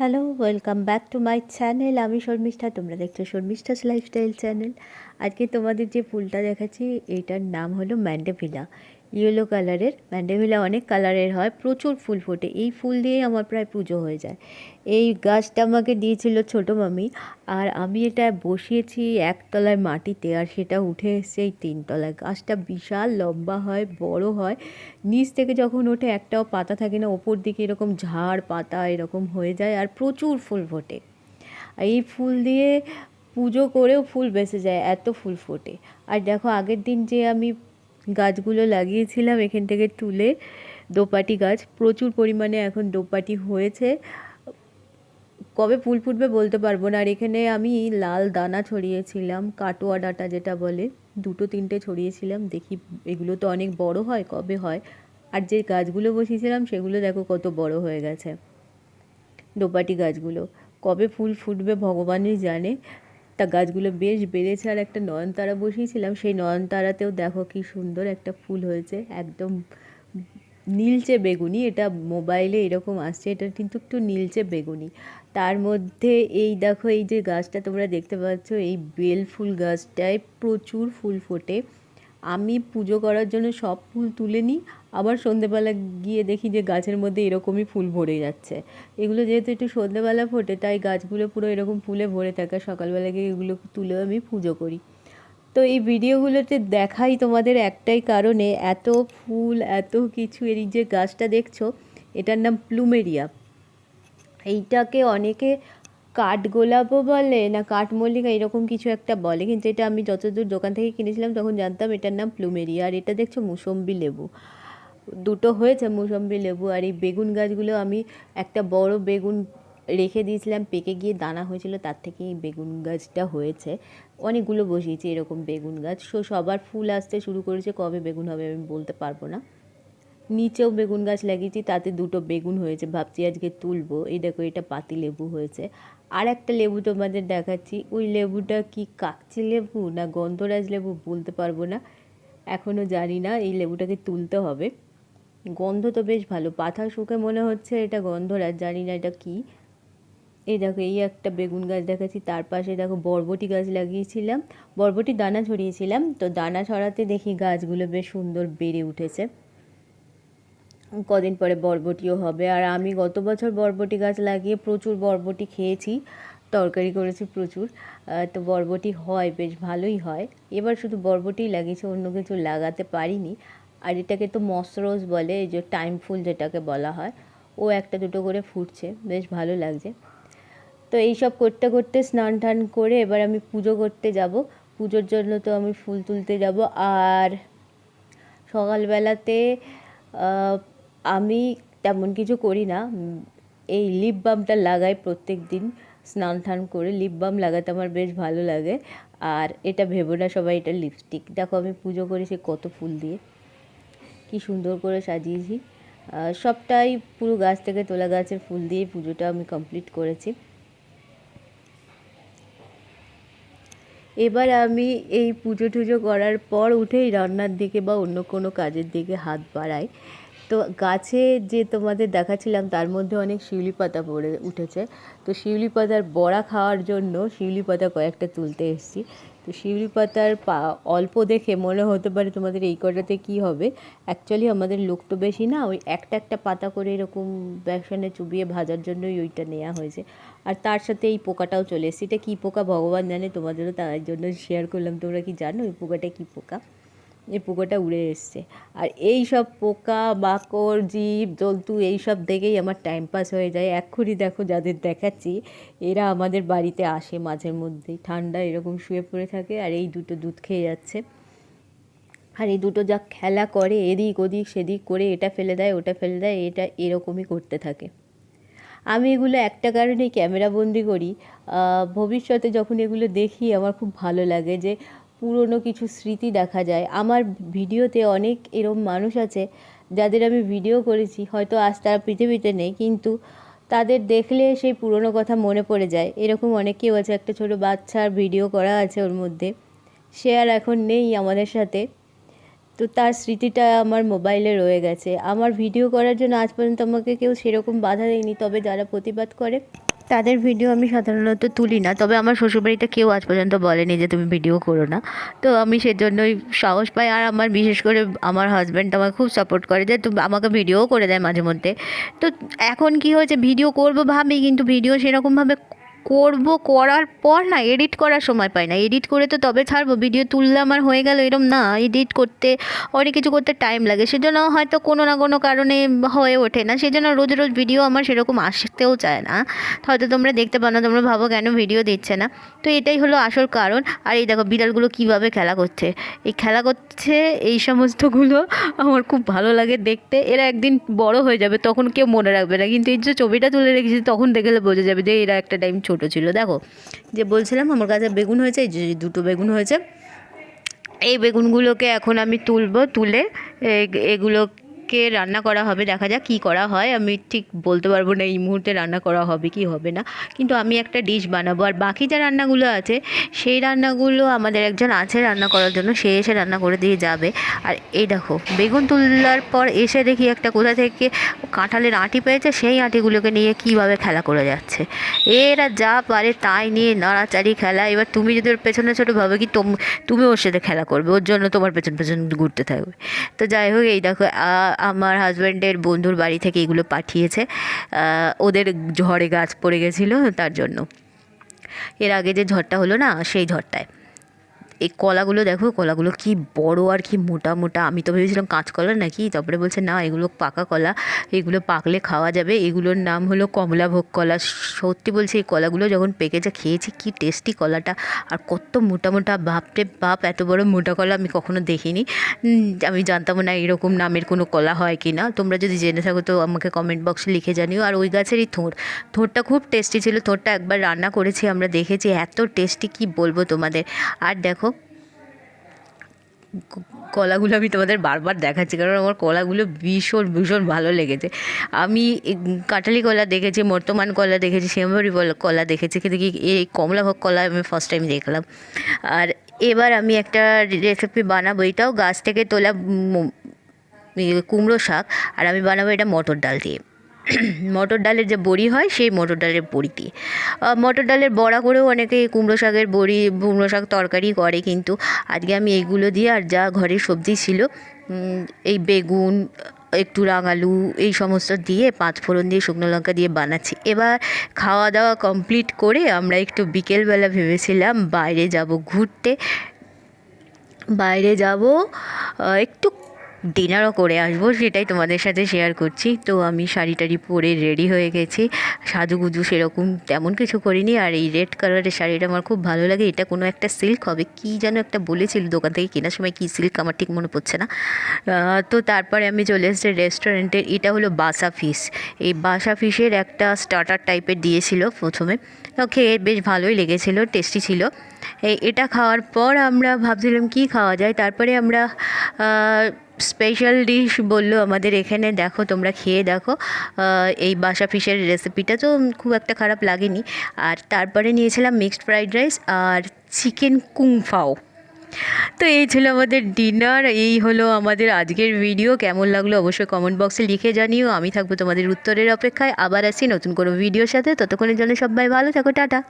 Hello welcome back to my channel আমি শর্মিষ্ঠা, তোমরা দেখছ শর্মিষ্ঠাস লাইফস্টাইল চ্যানেল আজকে তোমাদের যে ফুলটা দেখাচ্ছি, এটার নাম হলো ম্যান্ডেভিলা। ইয়েলো কালারের ম্যান্ডেভিলা অনেক কালারের হয়, প্রচুর ফুল ফোটে। এই ফুল দিয়ে আমার প্রায় পুজো হয়ে যায়। এই গাছটা আমাকে দিয়েছিল ছোটো মামি, আর আমি এটা বসিয়েছি একতলায় মাটিতে, আর সেটা উঠে এসছে এই তিনতলায়। গাছটা বিশাল, লম্বা হয়, বড় হয়। নিচ থেকে যখন ওঠে, একটাও পাতা থাকে না, ওপর দিকে এরকম ঝাড় পাতা এরকম হয়ে যায়, আর প্রচুর ফুল ফোটে। এই ফুল দিয়ে পুজো করেও ফুল বেঁচে যায়, এত ফুল ফোটে। আর দেখো আগের দিন যে আমি গাছগুলো লাগিয়েছিলাম এখান থেকে তুলে। দোপাটি গাছ প্রচুর পরিমাণে এখন দোপাটি হয়েছে। কবে ফুল ফুটবে বলতে পারব না। আর এখানে আমি লাল দানা ছড়িয়েছিলাম, কাটোয়া ডাটা যেটা বলে। দুটো তিনটে ছড়িয়েছিলাম, দেখি এগুলো তো অনেক বড় হয়, কবে হয়? আর যে গাছগুলো বসিয়েছিলাম সেগুলো দেখো কত বড় হয়ে গেছে। দোপাটি গাছগুলো কবে ফুল ফুটবে ভগবানই জানে। তা গাছগুলো বেশ বেড়েছে আর একটা নয়নতারা বসিয়েছিলাম। সেই নয়নতারাতেও দেখো কি সুন্দর একটা ফুল হয়েছে, একদম নীলচে বেগুনি। এটা মোবাইলে এরকম আসছে, এটা কিন্তু একটু নীলচে বেগুনি। তার মধ্যে এই দেখো, এই যে গাছটা তোমরা দেখতে পাচ্ছ, এই বেল ফুল গাছটায় প্রচুর ফুল ফোটে। আমি পুজো করার জন্য সব ফুল তুলে নিই। আবার সন্ধেবেলা গিয়ে দেখি যে গাছের মধ্যে এরকমই ফুল ভরে যাচ্ছে। এগুলো যেহেতু একটু সন্ধেবেলা ফোটে, তাই গাছগুলো পুরো এরকম ফুলে ভরে থাকে। সকালবেলা গিয়ে এগুলো তুলেও আমি পুজো করি। তো এই ভিডিওগুলোতে দেখাই তোমাদের একটাই কারণে, এত ফুল, এত কিছু, এই যে গাছটা দেখছ, এটার নাম প্লুমেরিয়া। এইটাকে অনেকে কাঠগোলাপও বলে, না কাঠমল্লিকা এরকম কিছু একটা বলে। কিন্তু এটা আমি যতদূর দোকান থেকে কিনেছিলাম, তখন জানতাম এটার নাম প্লুমেরিয়া। আর এটা দেখছ মুসম্বি লেবু। দুটো হয়েছে মুসম্বি লেবু আর এই বেগুন গাছগুলো আমি একটা বড় বেগুন রেখে দিয়েছিলাম, পেকে গিয়ে দানা হয়েছিল, তার থেকে এই বেগুন গাছটা হয়েছে। অনেকগুলো বসিয়েছি এরকম বেগুন গাছ। সো সবার ফুল আসতে শুরু করেছে, কবে বেগুন হবে আমি বলতে পারব না। নিচেও বেগুন গাছ লাগিয়েছি, তাতে দুটো বেগুন হয়েছে। ভাবছি আজকে তুলবো। এই দেখো, এটা পাতি লেবু হয়েছে। আর একটা লেবু তোমাদের দেখাচ্ছি। ওই লেবুটা কি কাকচি লেবু না গন্ধরাজ লেবু বলতে পারব না। এখনও জানি না, এই লেবুটাকে তুলতে হবে। গন্ধ তো বেশ ভালো। পাতা শুকে মনে হচ্ছে এটা গন্ধরাজ, জানি না এটা কী। এই দেখো, এই একটা বেগুন গাছ দেখাচ্ছি। তার পাশে দেখো, বরবটি গাছ লাগিয়েছিলাম। বরবটি দানা ছড়িয়েছিলাম। তো দানা ছড়াতে দেখি গাছগুলো বেশ সুন্দর বেড়ে উঠেছে। কদিন পরে বরবটিও হবে। আর আমি গত বছর বরবটি গাছ লাগিয়ে প্রচুর বরবটি খেয়েছি, তরকারি করেছি প্রচুর। তো বরবটি হয়, বেশ ভালোই হয়। এবার শুধু বরবটিই লাগিয়েছি, অন্য কিছু লাগাতে পারিনি। আর এটাকে তো মসরোজ বলে, এই যে টাইম ফুল যেটাকে বলা হয়, ও একটা দুটো করে ফুটছে, বেশ ভালো লাগছে। তো এইসব করতে করতে স্নান টান করে এবার আমি পুজো করতে যাব। পুজোর জন্য তো আমি ফুল তুলতে যাব। আর সকালবেলাতে আমি তেমন কিছু করি না। এই লিপ বামটা লাগাই প্রত্যেক দিন, স্নান টান করে লিপ বাম লাগাতে আমার বেশ ভালো লাগে। আর এটা ভেবো না সবাই, এটা লিপস্টিক দেখো আমি পুজো করেছি কত ফুল দিয়ে। কি সুন্দর করে সাজিয়েছি। সবটাই পুরো গাছ থেকে তোলা গাছের ফুল দিয়ে পুজোটা আমি কমপ্লিট করেছি। এবার আমি এই পুজো টুজো করার পর উঠেই রান্নার দিকে বা অন্য কোনো কাজের দিকে হাত বাড়াই। তো গাছে যে তোমাদের দেখাচ্ছিলাম, তার মধ্যে অনেক শিউলি পাতা পড়ে উঠেছে। তো শিউলি পাতার বড়া খাওয়ার জন্য শিউলি পাতা কয়েকটা তুলতে এসেছি। তো শিউলি পাতার পা অল্প দেখে মনে হতে পারে তোমাদের এই কটাতে কী হবে। অ্যাকচুয়ালি আমাদের লোক তো বেশি না, ওই একটা একটা পাতা করে এরকম বেসনে চুবিয়ে ভাজার জন্যই ওইটা নেওয়া হয়েছে। আর তার সাথে এই পোকাটাও চলে এসেছে। এটা কী পোকা ভগবান জানে, তোমাদেরও তার জন্য শেয়ার করলাম। তোমরা কি জানো ওই পোকাটা কী পোকা? এই পোকাটা উড়ে এসছে। আর এই সব পোকা, মাকড়, জীব, জন্তু, এই সব দেখেই আমার টাইম পাস হয়ে যায়। এক্ষুনি দেখো যাদের দেখাচ্ছি, এরা আমাদের বাড়িতে আসে মাঝে মধ্যেই ঠান্ডা এরকম শুয়ে পড়ে থাকে আর এই দুটো দুধ খেয়ে যাচ্ছে। আর এই দুটো যা খেলা করে, এদিক ওদিক, সেদিক করে, এটা ফেলে দেয়, ওটা ফেলে দেয়, এটা এরকমই করতে থাকে। আমি এগুলো একটা কারণেই ক্যামেরা বন্দি করি। ভবিষ্যতে যখন এগুলো দেখি, আমার খুব ভালো লাগে যে পুরনো কিছু স্মৃতি দেখা যায়। আমার ভিডিওতে অনেক এরম মানুষ আছে, যাদের আমি ভিডিও করেছি, হয়তো আজ তারা পৃথিবীতে নেই, কিন্তু তাদের দেখলে সেই পুরনো কথা মনে পড়ে যায়। এরকম অনেকেও আছে, একটা ছোটো বাচ্চার ভিডিও করা আছে ওর মধ্যে। সে আর এখন নেই আমাদের সাথে। তো তার স্মৃতিটা আমার মোবাইলে রয়ে গেছে। আমার ভিডিও করার জন্য আজ পর্যন্ত আমাকে কেউ সেরকম বাধা দেয়নি, তবে যারা প্রতিবাদ করে তাদের ভিডিও আমি সাধারণত তুলি না। তবে আমার শ্বশুরবাড়িতে কেউ আজ পর্যন্ত বলেনি যে তুমি ভিডিও করো না। তো আমি সেজন্যই সাহস পাই আর আমার বিশেষ করে আমার হাজব্যান্ড আমার খুব সাপোর্ট করে যে তুমি আমাকে ভিডিও করে দেয় মাঝে মধ্যে। তো এখন কি হয়েছে? ভিডিও করব ভাবি, কিন্তু ভিডিও সেরকমভাবে করব করার পর না এডিট করার সময় পাই না। এডিট করে তো তবে ছাড়বো ভিডিও তুললাম আর হয়ে গেল এরম না। এডিট করতে অনেক কিছু করতে টাইম লাগে। সেজন্য হয়তো কোনো না কোনো কারণে হয়ে ওঠে না। সেজন্য রোজ রোজ ভিডিও আমার সেরকম আসতেও চায় না। হয়তো তোমরা দেখতে পাও না, তোমরা ভাবো কেন ভিডিও দিচ্ছে না। তো এটাই হলো আসল কারণ। আর এই দেখো বিড়ালগুলো কীভাবে খেলা করছে। এই খেলা করছে, এই সমস্তগুলো আমার খুব ভালো লাগে দেখতে। এরা একদিন বড় হয়ে যাবে, তখন কেউ মনে রাখবে না। কিন্তু এই যে ছবিটা তুলে রেখেছি, তখন দেখলে বোঝা যাবে যে এরা একটা টাইম ছোট ছিল। দেখো, যে বলছিলাম আমার কাছে বেগুন হয়েছে, এই যে দুটো বেগুন হয়েছে। এই বেগুনগুলোকে এখন আমি তুলবো, তুলে এ- এগুলোকে রান্না করা হবে, দেখা যাক কী করা হয়। আমি ঠিক বলতে পারব না এই মুহূর্তে রান্না করা হবে কি হবে না। কিন্তু আমি একটা ডিশ বানাবো। আর বাকি যে রান্নাগুলো আছে, সেই রান্নাগুলো আমাদের একজন আছে রান্না করার জন্য। সে এসে রান্না করে দিয়ে যাবে। আর এই দেখো, বেগুন তুলার পর এসে দেখি একটা কোথা থেকে কাঁঠালের আঁটি পেয়েছে। সেই আঁটিগুলোকে নিয়ে কীভাবে খেলা করে যাচ্ছে। এরা যা পারে তাই নিয়ে নাড়াচাড়ি খেলা। এবার তুমি যদি ওর পেছনে ছোটো ভাবে কি তোম ওর সাথে খেলা করবে। ওর জন্য তোমার পেছন পেছন ঘুরতে থাকবে। তো যাই হোক, এই দেখো আমার হাজব্যান্ডের বন্ধুর বাড়ি থেকে এগুলো পাঠিয়েছে। ওদের ঝড়ে গাছ পড়ে গেছিল তার জন্য। এর আগে যে ঝড়টা হলো না, সেই ঝড়টায়। এই কলাগুলো দেখো, কলাগুলো কি বড় আর কি মোটা মোটা। আমি তো ভেবেছিলাম কাঁচকলা নাকি, তারপরে বলছে, না, এগুলো পাকা কলা, এগুলো পাকলে খাওয়া যাবে। এগুলোর নাম হলো কমলাভোগ কলা। সত্যি বলছি, এই কলাগুলো যখন পেকেছে খেয়েছি, কি টেস্টি কলাটা। আর কত মোটা মোটা, বাপরে বাপ, এত বড় মোটা কলা আমি কখনো দেখিনি। আমি জানতাম না এরকম নামের কোনো কলা হয় কি না তোমরা যদি জেনে থাকো তো আমাকে কমেন্ট বক্সে লিখে জানিও। আর ওই গাছেরই থোঁড় থোঁড়টা খুব টেস্টি ছিল। থোঁড়টা একবার রান্না করেছি, আমরা দেখেছি। এত টেস্টি, কি বলব তোমাদের? আর দেখো কলাগুলো আমি তোমাদের বারবার দেখাচ্ছি কারণ আমার কলাগুলো ভীষণ ভীষণ ভালো লেগেছে। আমি কাঁঠালি কলা দেখেছি বর্তমান কলা দেখেছি শ্যামবাড়ি কলা দেখেছি কিন্তু কি এই কমলাভোগ কলা আমি ফার্স্ট টাইম দেখলাম। আর এবার আমি একটা রেসিপি বানাবো এটাও গাছ থেকে তোলা ইয়ে, কুমড়ো শাক আর আমি বানাবো এটা মটর ডাল দিয়ে। মটর ডালের যে বড়ি হয়, সেই মটর ডালের বড়ি দিয়ে মটর ডালের বড়া করেও অনেকে কুমড়ো শাকের বড়ি, কুমড়ো শাক তরকারি করে কিন্তু আজকে আমি এইগুলো দিয়ে আর যা ঘরের সবজি ছিল এই বেগুন, একটু রাঙালু এই সমস্ত দিয়ে পাঁচ ফোড়ন দিয়ে শুকনো লঙ্কা দিয়ে বানাচ্ছি। এবার খাওয়া দাওয়া কমপ্লিট করে আমরা একটু বিকেলবেলা ভেবেছিলাম বাইরে যাব ঘুরতে। বাইরে যাব একটু ডিনারও করে আসব, সেটাই তোমাদের সাথে শেয়ার করছি। তো আমি শাড়ি টাড়ি পরে রেডি হয়ে গেছি। সাজুগুজু সেরকম তেমন কিছু করিনি। আর এই রেড কালারের শাড়িটা আমার খুব ভালো লাগে। এটা কোনো একটা সিল্ক হবে, কি যেন একটা বলেছিল দোকান থেকে, কেনার সময় কী সিল্ক আমার ঠিক মনে পড়ছে না। তো তারপরে আমি চলে এসেছি রেস্টুরেন্টের এটা হলো বাসা ফিশ এই বাসা ফিশের একটা স্টার্টার টাইপের দিয়েছিল প্রথমে। খেয়ে বেশ ভালোই লেগেছিলো টেস্টি ছিল। এটা খাওয়ার পর আমরা ভাবছিলাম কি খাওয়া যায়? তারপরে আমরা স্পেশাল ডিশ বলল আমাদের এখানে, দেখো, তোমরা খেয়ে দেখো এই বাসা ফিশের রেসিপিটা তো খুব একটা খারাপ লাগেনি। আর তারপরে নিয়েছিলাম মিক্সড ফ্রাইড রাইস আর চিকেন কুংফাও তো এই ছিল আমাদের ডিনার এই হলো আমাদের আজকের ভিডিও কেমন লাগল অবশ্যই কমেন্ট বক্সে লিখে জানিও। আমি থাকব তোমাদের উত্তরের অপেক্ষায়। আবার আসি নতুন কোনো ভিডিওর সাথে। ততক্ষণের জন্য সবাই ভালো থাকো, টাটা।